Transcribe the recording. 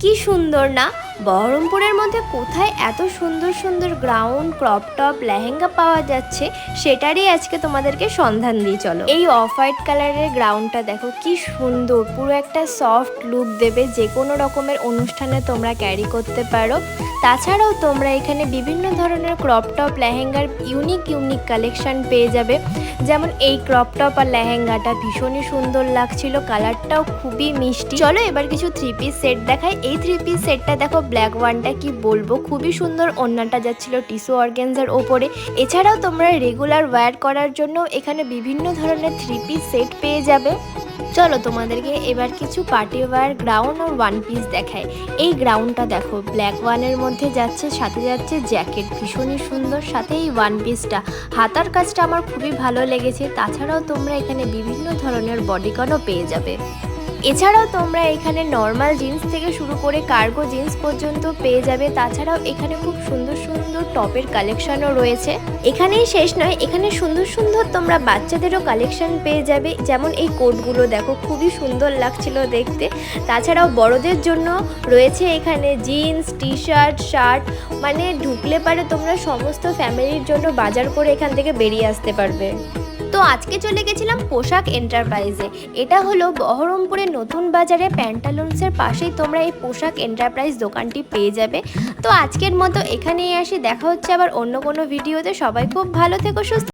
কি সুন্দর না? বহরমপুরের মধ্যে কোথায় এত সুন্দর সুন্দর গ্রাউন্ড ক্রপ টপ লেহেঙ্গা পাওয়া যাচ্ছে সেটারই আজকে তোমাদেরকে সন্ধান দিই চলো। এই অফ হোয়াইট কালারের গ্রাউন্ডটা দেখো কি সুন্দর, পুরো একটা সফট লুক দেবে, যে কোনো রকমের অনুষ্ঠানে তোমরা ক্যারি করতে পারো। তাছাড়াও তোমরা এখানে বিভিন্ন ধরনের ক্রপ টপ লেহেঙ্গার ইউনিক ইউনিক কালেকশন পেয়ে যাবে। যেমন এই ক্রপ টপ আর লেহেঙ্গাটা ভীষণই সুন্দর লাগছিল কালারটাও খুবই মিষ্টি। চলো এবার কিছু থ্রি পিস সেট দেখাই। এই থ্রি পিস সেটটা দেখো ব্ল্যাক ওয়ানটা কি বলব? খুবই সুন্দর অন্যটা যাচ্ছিল টিসু অর্গেনজার ওপরে। এছাড়াও তোমরা রেগুলার ওয়্যার করার জন্য এখানে বিভিন্ন ধরনের থ্রি পিস সেট পেয়ে যাবে। চলো তোমাদেরকে এবার কিছু পার্টি ওয়্যার গ্রাউন্ড আর ওয়ান পিস দেখায় এই গ্রাউন্ডটা দেখো, ব্ল্যাক ওয়ানের মধ্যে যাচ্ছে, সাথে যাচ্ছে জ্যাকেট। ভীষণই সুন্দর, সাথে এই ওয়ান পিসটা। হাতার কাজটা আমার খুবই ভালো লেগেছে। তাছাড়াও তোমরা এখানে বিভিন্ন ধরনের বডিকনও পেয়ে যাবে। এছাড়াও তোমরা এখানে নর্মাল জিন্স থেকে শুরু করে কার্গো জিন্স পর্যন্ত পেয়ে যাবে। তাছাড়াও এখানে খুব সুন্দর সুন্দর টপের কালেকশনও রয়েছে। এখানেই শেষ নয়, এখানে সুন্দর সুন্দর তোমরা বাচ্চাদেরও কালেকশন পেয়ে যাবে। যেমন এই কোটগুলো দেখো, খুবই সুন্দর লাগছিল দেখতে। তাছাড়াও বড়দের জন্য রয়েছে এখানে জিন্স টি শার্ট শার্ট মানে ঢুকলে পারে তোমরা সমস্ত ফ্যামিলির জন্য বাজার করে এখান থেকে বেরিয়ে আসতে পারবে। আজকে চলে গেছিলাম পোশাক এন্টারপ্রাইজে। এটা হলো বহরমপুরের নতুন বাজারে প্যান্টালুন্সের পাশেই তোমরা এই পোশাক এন্টারপ্রাইজ দোকানটি পেয়ে যাবে। তো আজকের মতো এখানেই আসি, দেখা হচ্ছে আবার অন্য কোনো ভিডিওতে। সবাই খুব ভালো থেকো, সুস্থ